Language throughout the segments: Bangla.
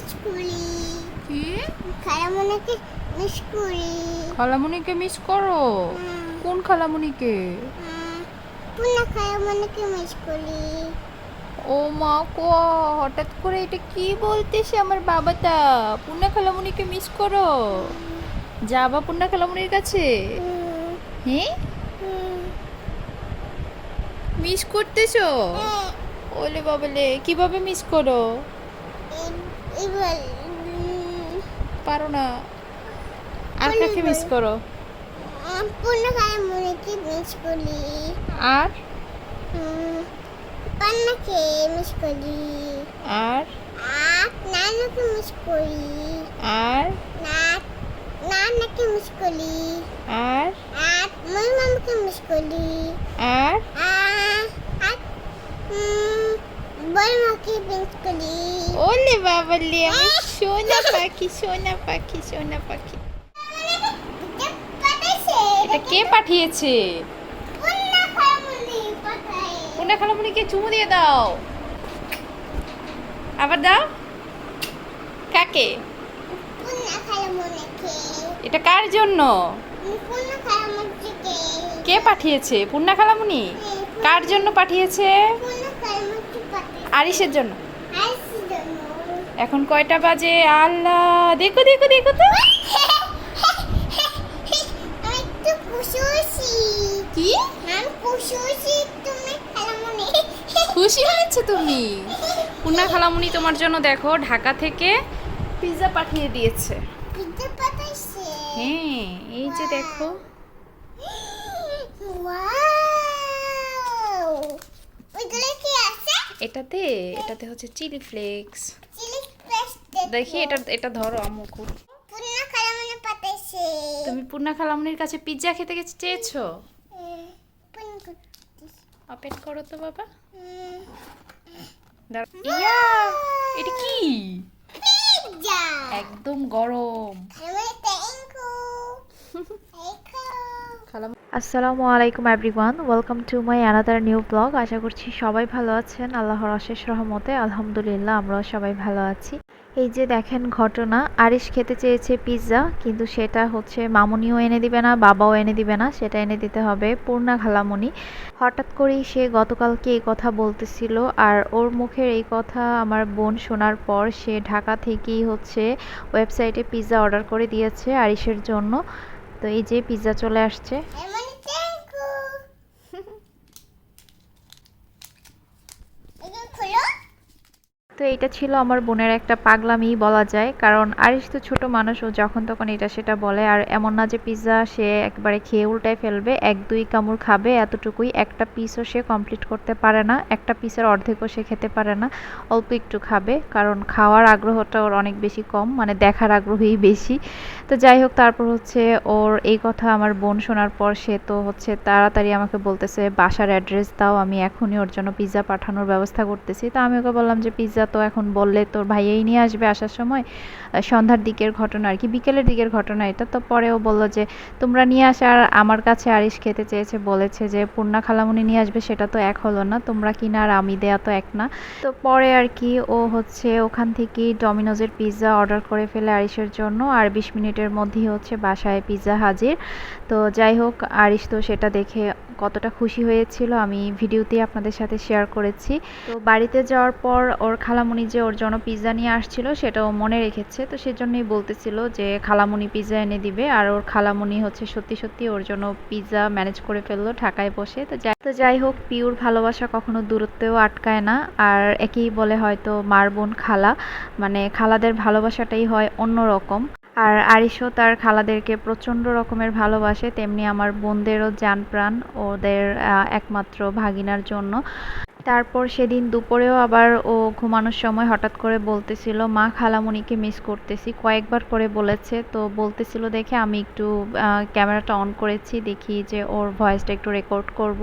মিস করি। কি? খালামণিকে মিস করি। খালামণিকে মিস করো? কোন খালামণিকে পুনা খালামণিকে মিস করি। ও মা কো হঠাৎ করে এটা কি বলতেছে আমার বাবাটা? পূর্ণা খালামণিকে মিস করো? যাবা পূর্ণা খালামণির কাছে? হ্যাঁ মিস করতেছো? হ্যাঁ, ওলে বাবলে কীভাবে মিস করো? পারো না। আর কাকে মিস করো। পুনা খালামণিকে মিস করি আর? পান্নাকে মিস করি? আর? আর নানুকে মিস করি? আর? না নানাকে মিস করি? আর? আর মই মামাকে মিস করি? আর? আর আর বড় মাকে মিস করি ওলে বাবলে আমার সোনা পাখি সোনা পাখি সোনা পাখি এটা কে পাঠিয়েছে? পূর্ণা খালামণিকে চুমু দিয়ে দাও। আবার দাও। কাকে? এটা কার জন্য? কে পাঠিয়েছে? পূর্ণা খালামণি কার জন্য পাঠিয়েছে? আরিসের জন্য। এখন কয়টা বাজে? আল্লাহ দেখো দেখো দেখো তো। খুশি হয়েছি। কি? খুশি হয়েছে তুমি পূর্ণা খালামণি তোমার জন্য দেখো ঢাকা থেকে পিৎজা পাঠিয়ে দিয়েছে। হ্যাঁ এই যে দেখো। ওয়াও এটাতে এটাতে হচ্ছে চিলি ফ্লেক্স। চিলি ফ্লেক্স দেখি। এটা এটা ধরো আম্মু খুব। তুমি পূর্ণা খালামণির কাছে পিৎজা খেতে গেছে চেয়েছো। অপেট করো তো বাবা। ইয়া! এটা কি? একদম গরম। আসসালামু আলাইকুম everyone welcome to my another new blog আশা করছি সবাই ভালো আছেন, আল্লাহর অশেষ রহমতে, আলহামদুলিল্লাহ আমরাও সবাই ভালো আছি। এই যে দেখেন ঘটনা, আরিশ খেতে চেয়েছে পিৎজা কিন্তু সেটা হচ্ছে মামুনিও এনে দিবে না, বাবাও এনে দিবে না, সেটা এনে দিতে হবে পূর্ণা খালামণি হঠাৎ করেই সে গতকালকে এই কথা বলতেছিল, আর ওর মুখের এই কথা আমার বোন শোনার পর সে ঢাকা থেকেই হচ্ছে ওয়েবসাইটে পিৎজা অর্ডার করে দিয়েছে আরিশের জন্য। তো এই যে পিৎজা চলে আসছে। খুলো তো এটা ছিল আমার বোনের একটা পাগলামি বলা যায়। কারণ আরিশ তো ছোট মানুষ, ও যখন তখন এটা সেটা বলে। আর এমন না যে পিৎজা সে একবারে খেয়ে উল্টায় ফেলবে, এক দুই কামড় খাবে, এতটুকুই। একটা পিসও সে কমপ্লিট করতে পারে না, একটা পিসের অর্ধেকও সে খেতে পারে না, অল্প একটু খাবে। কারণ খাওয়ার আগ্রহটা ওর অনেক বেশি কম মানে দেখার আগ্রহই বেশি। তো যাই হোক, তারপর হচ্ছে ওর এই কথা আমার বোন শোনার পর সে তো হচ্ছে তাড়াতাড়ি আমাকে বলতেছে, বাসার অ্যাড্রেস দাও, আমি এখনই ওর জন্য পিৎজা পাঠানোর ব্যবস্থা করতেছি। তো আমি ওকে বললাম যে, পিৎজা তো এখন বললে তোর ভাইয়াই নিয়ে আসবে আসার সময়। সন্ধ্যার দিকের ঘটনা আর কি, বিকেলের দিকের ঘটনা এটা। তো পরেও বলল যে, তোমরা নিয়ে আসা আর আমার কাছে আরিশ খেতে চেয়েছে, বলেছে যে, পূর্ণা খালামুনি নিয়ে আসবে, সেটা তো এক হলো না, তোমরা কিনা আর আমি দেয়া তো এক না। তো পরে আর কি, ও হচ্ছে ওখান থেকে ডমিনোজের পিৎজা অর্ডার করে ফেলে আরিসের জন্য, আর বিশ মিনিটের মধ্যেই হচ্ছে বাসায় পিৎজা হাজির। তো যাই হোক আরিস তো সেটা দেখে কতটা খুশি হয়েছিল আমি ভিডিওতে আপনাদের সাথে শেয়ার করেছি। তো বাড়িতে যাওয়ার পর ওর খালামুনি যে ওর জন্য পিৎজা নিয়ে আসছিল সেটা ও মনে রেখেছে। তো সেজন্যই বলতেছিল যে খালামুনি পিৎজা এনে দিবে আর ওর খালামুনি হচ্ছে সত্যি সত্যি ওর জন্য পিৎজা ম্যানেজ করে ফেলল, ঢাকায় বসে। তো যাই তো যাই হোক পিওর ভালোবাসা কখনো দূরত্বেও আটকায় না। আর একেই বলে হয়তো মার বোন খালা। মানে খালাদের ভালোবাসাটাই হয় অন্যরকম। আর আরিশও তার খালাদেরকে প্রচণ্ড রকমের ভালোবাসে, তেমনি আমার বোনদেরও জান প্রাণ ওদের একমাত্র ভাগিনার জন্য। তারপর সেদিন দুপুরেও আবার ও ঘুমানোর সময় হঠাৎ করে বলতেছিল, মা খালামণিকে মিস করতেছি। কয়েকবার করে বলেছে, তো বলতেছিল দেখে আমি একটু ক্যামেরাটা অন করেছি, দেখি যে ওর ভয়েসটা একটু রেকর্ড করব।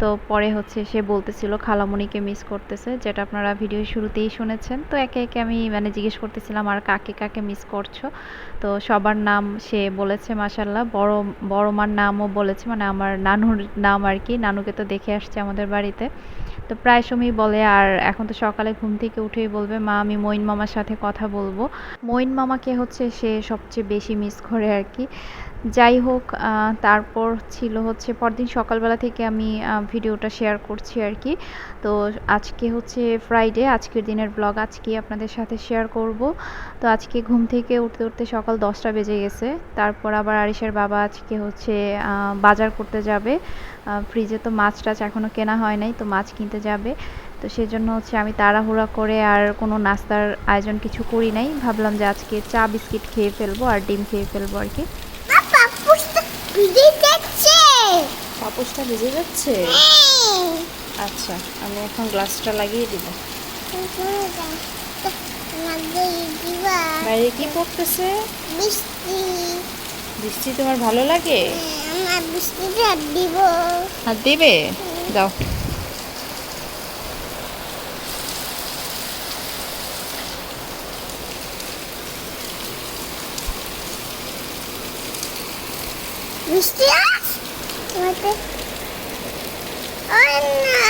তো পরে হচ্ছে সে বলতেছিল খালামণিকে মিস করতেছে, যেটা আপনারা ভিডিও শুরুতেই শুনেছেন। তো একে একে আমি মানে জিজ্ঞেস করতেছিলাম, আর কাকে কাকে মিস করছ? তো সবার নাম সে বলেছে মাসাল্লাহ বড় বড় মার নামও বলেছে মানে আমার নানুর নাম আর কি। নানুকে তো দেখে আসছে আমাদের বাড়িতে। তো প্রায় সময়ই বলে, আর এখন তো সকালে ঘুম থেকে উঠেই বলবে, মা, আমি মইন মামার সাথে কথা বলব। মইন মামাকে হচ্ছে সে সবচেয়ে বেশি মিস করে আর কি। যাই হোক তারপর ছিল হচ্ছে পরদিন সকালবেলা থেকে আমি ভিডিওটা শেয়ার করছি আর কি তো আজকে হচ্ছে ফ্রাইডে আজকের দিনের ব্লগ আজকে আপনাদের সাথে শেয়ার করব। তো আজকে ঘুম থেকে উঠতে উঠতে সকাল দশটা বেজে গেছে। তারপর আবার আরিশের বাবা আজকে হচ্ছে বাজার করতে যাবে। ফ্রিজে তো মাছ টাছ এখনও কেনা হয় নাই, তো মাছ কিনতে যাবে। তো সেজন্য হচ্ছে আমি তাড়াহুড়া করে আর কোনো নাস্তার আয়োজন কিছু করি নাই। ভাবলাম যে আজকে চা বিস্কিট খেয়ে ফেলব আর ডিম খেয়ে ফেলব আর কি ভিজে যাচ্ছে। পাপোশটা ভিজে যাচ্ছে? হ্যাঁ। আচ্ছা আমি এখন গ্লাসটা লাগিয়ে দিব। বাইরে কি পড়তেছে? বৃষ্টি বৃষ্টি তোমার ভালো লাগে? আমার বৃষ্টিতে হাত দিব। হাত দেবে? দাও। বৃষ্টি আস তোমাকে ও না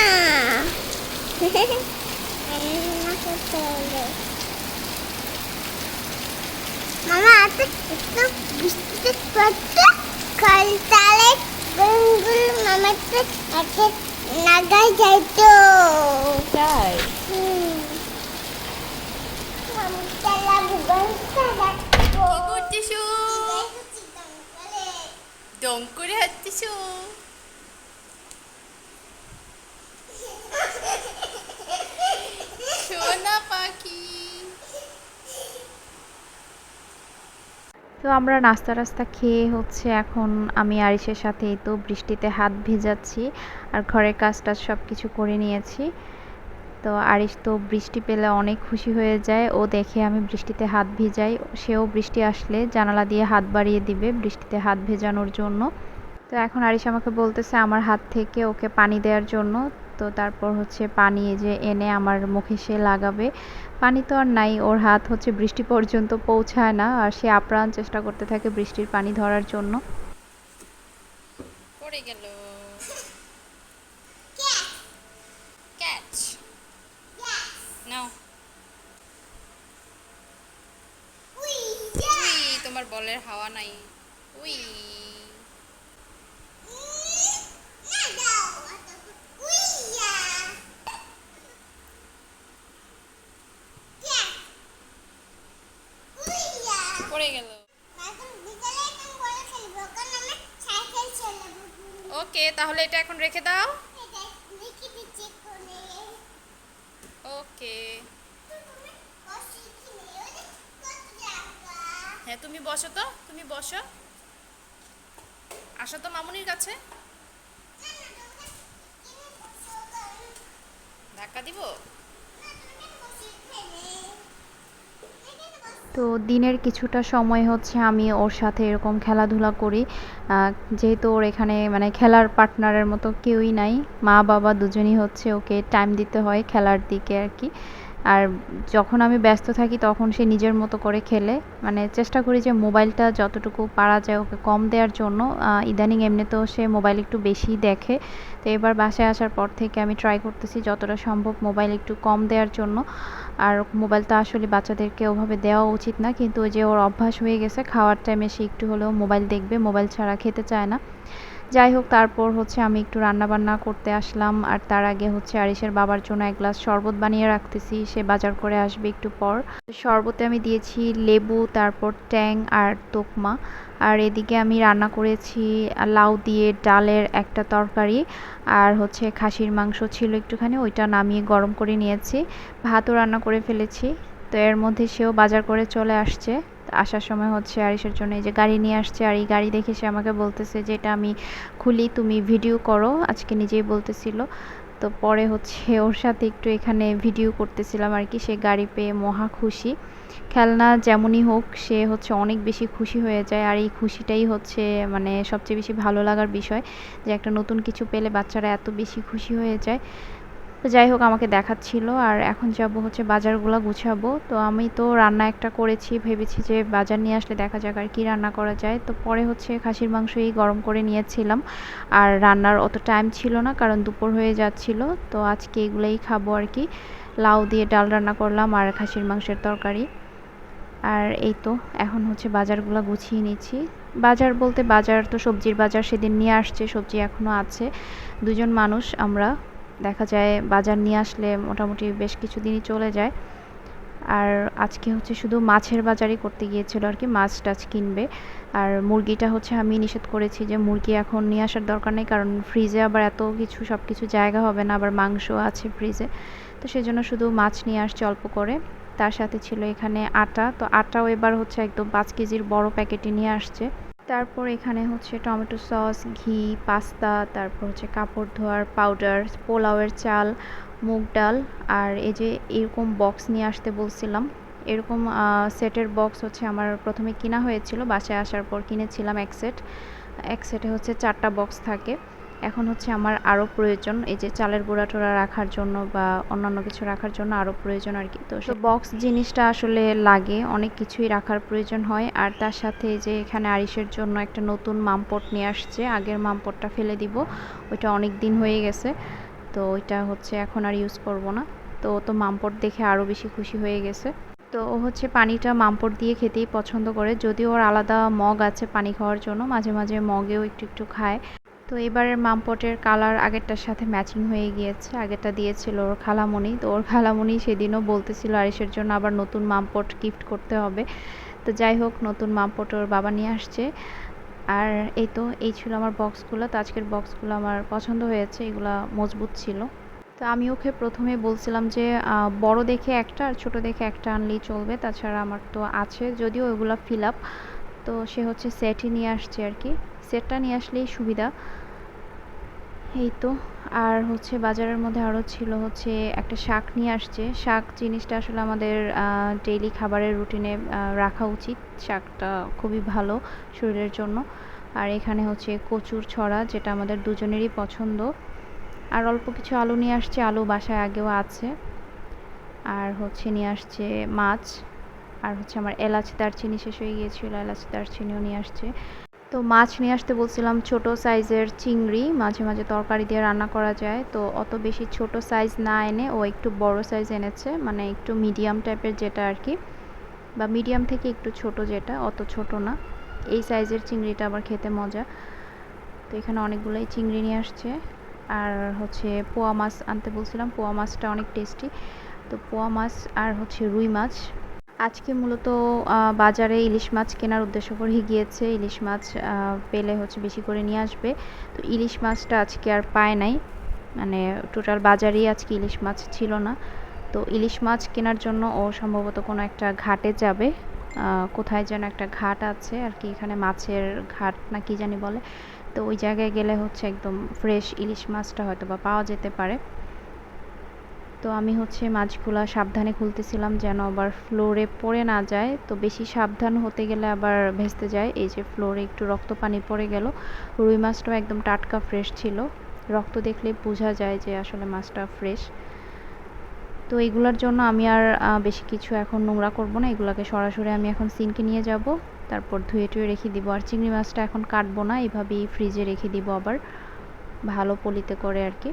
রান্না করতে হবে মামা এত একটু বৃষ্টিতে পড়ছে কাল তালে গরমগুলো মামার তো এত নাগায় যাইতো তাই হুম মামা তালা ভুবনটা রাখব করে হাঁটতেছো সোনা পাখি তো আমরা নাস্তা টাস্তা খেয়ে হচ্ছে এখন আমি আরিসের সাথে তো বৃষ্টিতে হাত ভেজাচ্ছি আর ঘরের কাজ টাজ সব কিছু করে নিয়েছি। তো আরিস তো বৃষ্টি পেলে অনেক খুশি হয়ে যায়। ও দেখে আমি বৃষ্টিতে হাত ভিজাই। সেও বৃষ্টি আসলে জানালা দিয়ে হাত বাড়িয়ে দিবে বৃষ্টিতে হাত ভেজানোর জন্য। তো এখন আরিস আমাকে বলতেছে আমার হাত থেকে ওকে পানি দেওয়ার জন্য। তো তারপর হচ্ছে পানি যে এনে আমার মুখে সে লাগাবে। পানি তো আর নাই, ওর হাত হচ্ছে বৃষ্টি পর্যন্ত পৌঁছায় না। আর সে আপ্রাণ চেষ্টা করতে থাকে বৃষ্টির পানি ধরার জন্য। পড়ে গেল। তোমার বলের হাওয়া নাই। উই। পড়ে গেল। ওকে তাহলে এটা এখন রেখে দাও। ওকে। হ্যাঁ তুমি বসো তো, তুমি বসো। আসো তো মামুনির কাছে। ধাক্কা দিব? তো দিনের কিছুটা সময় হচ্ছে আমি ওর সাথে এরকম খেলাধুলা করি। যেহেতু ওর এখানে মানে খেলার পার্টনারের মতো কেউই নাই মা বাবা দুজনই হচ্ছে ওকে টাইম দিতে হয় খেলার দিকে আর কি। আর যখন আমি ব্যস্ত থাকি তখন সে নিজের মতো করে খেলে। মানে চেষ্টা করি যে মোবাইলটা যতটুকু পারা যায় ওকে কম দেওয়ার জন্য। ইদানিং এমনিতেও সে মোবাইল একটু বেশি দেখে। তো এবার বাসায় আসার পর থেকে আমি ট্রাই করতেছি যতটা সম্ভব মোবাইল একটু কম দেওয়ার জন্য। আর মোবাইল তো আসলে বাচ্চাদেরকে ওভাবে দেওয়া উচিত না। কিন্তু ওই যে ওর অভ্যাস হয়ে গেছে, খাওয়ার টাইমে সে একটু হলেও মোবাইল দেখবে। মোবাইল ছাড়া খেতে চায় না। যাই হোক, তারপর হচ্ছে আমি একটু রান্না বান্না করতে আসলাম। আর তার আগে হচ্ছে আরিসের বাবার জন্য এক গ্লাস শরবত বানিয়ে রাখতেছি। সে বাজার করে আসবে একটু পর। শরবতে আমি দিয়েছি লেবু, তারপর ট্যাং আর তোকমা। আর এদিকে আমি রান্না করেছি লাউ দিয়ে ডালের একটা তরকারি। আর হচ্ছে খাসির মাংস ছিল একটুখানি, ওইটা নামিয়ে গরম করে নিয়েছি। ভাতও রান্না করে ফেলেছি। তো এর মধ্যে সেও বাজার করে চলে আসছে। আসার সময় হচ্ছে আরিসের জন্য এই যে গাড়ি নিয়ে আসছে আর এই গাড়ি দেখে সে আমাকে বলতেছে যে, এটা আমি খুলি, তুমি ভিডিও করো। আজকে নিজেই বলতেছিল। তো পরে হচ্ছে ওর সাথে একটু এখানে ভিডিও করতেছিলাম আর কি। সে গাড়ি পেয়ে মহা খুশি। খেলনা যেমনই হোক, সে হচ্ছে অনেক বেশি খুশি হয়ে যায়। আর এই খুশিটাই হচ্ছে মানে সবচেয়ে বেশি ভালো লাগার বিষয় যে, একটা নতুন কিছু পেলে বাচ্চারা এত বেশি খুশি হয়ে যায়। তো যাই হোক, আমাকে দেখাচ্ছিল। আর এখন যাব হচ্ছে বাজারগুলো গুছাবো। তো আমি তো রান্না একটা করেছি, ভেবেছি যে বাজার নিয়ে আসলে দেখা যাক আর কি রান্না করা যায়। তো পরে হচ্ছে খাসির মাংসই গরম করে নিয়েছিলাম। আর রান্নার অত টাইম ছিল না, কারণ দুপুর হয়ে যাচ্ছিল। তো আজকে এগুলোই খাব আর কি। লাউ দিয়ে ডাল রান্না করলাম আর খাসির মাংসের তরকারি। আর এই তো, এখন হচ্ছে বাজারগুলো গুছিয়ে নিচ্ছি। বাজার বলতে বাজার তো সবজির বাজার সেদিন নিয়ে আসছে, সবজি এখনও আছে। দুজন মানুষ, আমরা। দেখা যায় বাজার নিয়ে আসলে মোটামুটি বেশ কিছুদিনই চলে যায়। আর আজকে হচ্ছে শুধু মাছের বাজারই করতে গিয়েছিল আর কি, মাছ টাছ কিনবে। আর মুরগিটা হচ্ছে আমি নিষেধ করেছি যে মুরগি এখন নিয়ে আসার দরকার নেই, কারণ ফ্রিজে আবার এত কিছু সব কিছু জায়গা হবে না, আবার মাংস আছে ফ্রিজে তো সেই জন্য শুধু মাছ নিয়ে আসছে অল্প করে। তার সাথে ছিল এখানে আটা, তো আটাও এবার হচ্ছে একদম পাঁচ কেজির বড় প্যাকেটে নিয়ে আসছে। তারপর এখানে হচ্ছে টমেটো সস, ঘি, পাস্তা, তারপর হচ্ছে কাপড় ধোয়ার পাউডার পোলাওয়ের চাল, মুগ ডাল। আর এই যে এরকম বক্স নিয়ে আসতে বলছিলাম, এরকম সেটের বক্স হচ্ছে আমার প্রথমে কিনা হয়েছিল, বাসায় আসার পর কিনেছিলাম এক সেট এক সেটে হচ্ছে চারটা বক্স থাকে। এখন হচ্ছে আমার আরও প্রয়োজন, এই যে চালের গুঁড়া টোড়া রাখার জন্য বা অন্যান্য কিছু রাখার জন্য আরও প্রয়োজন আর কি। তো বক্স জিনিসটা আসলে লাগে, অনেক কিছুই রাখার প্রয়োজন হয়। আর তার সাথে যে এখানে আরিসের জন্য একটা নতুন মামপট নিয়ে আসছে, আগের মামপটটা ফেলে দিব, ওইটা অনেক দিন হয়ে গেছে। তো ওইটা হচ্ছে এখন আর ইউজ করব না। তো তো মামপট দেখে আরও বেশি খুশি হয়ে গেছে। তো ও হচ্ছে পানিটা মামপট দিয়ে খেতেই পছন্দ করে, যদিও ওর আলাদা মগ আছে পানি খাওয়ার জন্য, মাঝে মাঝে মগেও একটু একটু খায়। তো এবারের মামপটের কালার আগেরটার সাথে ম্যাচিং হয়ে গিয়েছে। আগেরটা দিয়েছিল ওর খালামণি তো ওর খালামণি সেদিনও বলতেছিল আরিসের জন্য আবার নতুন মামপট গিফট করতে হবে। তো যাই হোক, নতুন মামপট ওর বাবা নিয়ে আসছে। আর এই তো, এই ছিল আমার বক্সগুলো তো আজকের বক্সগুলো আমার পছন্দ হয়েছে, এগুলো মজবুত ছিল। তো আমি ওকে প্রথমে বলছিলাম যে বড় দেখে একটা আর ছোট দেখে একটা আনলেই চলবে। তাছাড়া আমার তো আছে, যদিও ওগুলো ফিল আপ তো সে হচ্ছে সেটই নিয়ে আসছে আর কি। সেটটা নিয়ে আসলেই সুবিধা। এই তো, আর হচ্ছে বাজারের মধ্যে আরও ছিল হচ্ছে একটা শাক নিয়ে আসছে। শাক জিনিসটা আসলে আমাদের ডেইলি খাবারের রুটিনে রাখা উচিত। শাকটা খুবই ভালো শরীরের জন্য। আর এখানে হচ্ছে কচুর ছড়া, যেটা আমাদের দুজনেরই পছন্দ। আর অল্প কিছু আলু নিয়ে আসছে। আলু বাসায় আগেও আছে। আর হচ্ছে নিয়ে আসছে মাছ। আর হচ্ছে আমার এলাচ দারচিনি শেষ হয়ে গিয়েছিল, এলাচ দারচিনিও নিয়ে আসছে। তো মাছ নিয়ে আসতে বলছিলাম ছোট সাইজের চিংড়ি, মাঝে মাঝে তরকারি দিয়ে রান্না করা যায়। তো অত বেশি ছোট সাইজ না এনে ও একটু বড় সাইজ এনেছে মানে একটু মিডিয়াম টাইপের যেটা আর কি। বা মিডিয়াম থেকে একটু ছোট যেটা, অত ছোট না। এই সাইজের চিংড়িটা আবার খেতে মজা। তো এখানে অনেকগুলোই চিংড়ি নিয়ে আসছে। আর হচ্ছে পোয়া মাছ আনতে বলছিলাম, পোয়া মাছটা অনেক টেস্টি। তো পোয়া মাছ আর হচ্ছে রুই মাছ আজকে মূলত বাজারে ইলিশ মাছ কেনার উদ্দেশ্য করে গিয়েছে। ইলিশ মাছ পেলে হচ্ছে বেশি করে নিয়ে আসবে। তো ইলিশ মাছটা আজকে আর পায় নাই। মানে টোটাল বাজারেই আজকে ইলিশ মাছ ছিল না। তো ইলিশ মাছ কেনার জন্য ও সম্ভবত কোনো একটা ঘাটে যাবে। কোথায় যেন একটা ঘাট আছে আর কি, এখানে মাছের ঘাট না কি জানি বলে। তো ওই জায়গায় গেলে হচ্ছে একদম ফ্রেশ ইলিশ মাছটা হয়তো বা পাওয়া যেতে পারে। তো আমি হচ্ছে মাছগুলা সাবধানে খুলতেছিলাম যেন আবার ফ্লোরে পড়ে না যায়। তো বেশি সাবধান হতে গেলে আবার ভেস্তে যায়। এই যে ফ্লোরে একটু রক্ত পানি পড়ে গেল। রুই মাছটাও একদম টাটকা ফ্রেশ ছিল। রক্ত দেখলে বোঝা যায় যে আসলে মাছটা ফ্রেশ। তো এগুলোর জন্য আমি আর বেশি কিছু এখন নোংরা করব না। এগুলোকে সরাসরি আমি এখন সিনকে নিয়ে যাব। তারপর ধুয়ে টুয়ে রেখে দিব। আর চিংড়ি মাছটা এখন কাটবো না। এইভাবেই ফ্রিজে রেখে দিব আবার। ভালো পলিতে করে আর কি।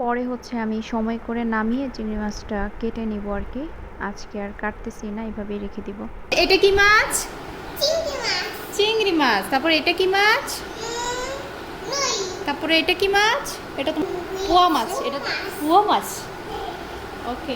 পরে হচ্ছে আমি সময় করে নামিয়ে চিংড়ি মাছটা কেটে নিব আর কি। আজকে আর কাটতেছি না এভাবেই রেখে দিব। এটা কি মাছ? চিংড়ি মাছ। চিংড়ি তারপরে এটা কি মাছ? তারপরে এটা কি মাছ? এটা তো পোয়া মাছ। এটা পোয়া মাছ। ওকে।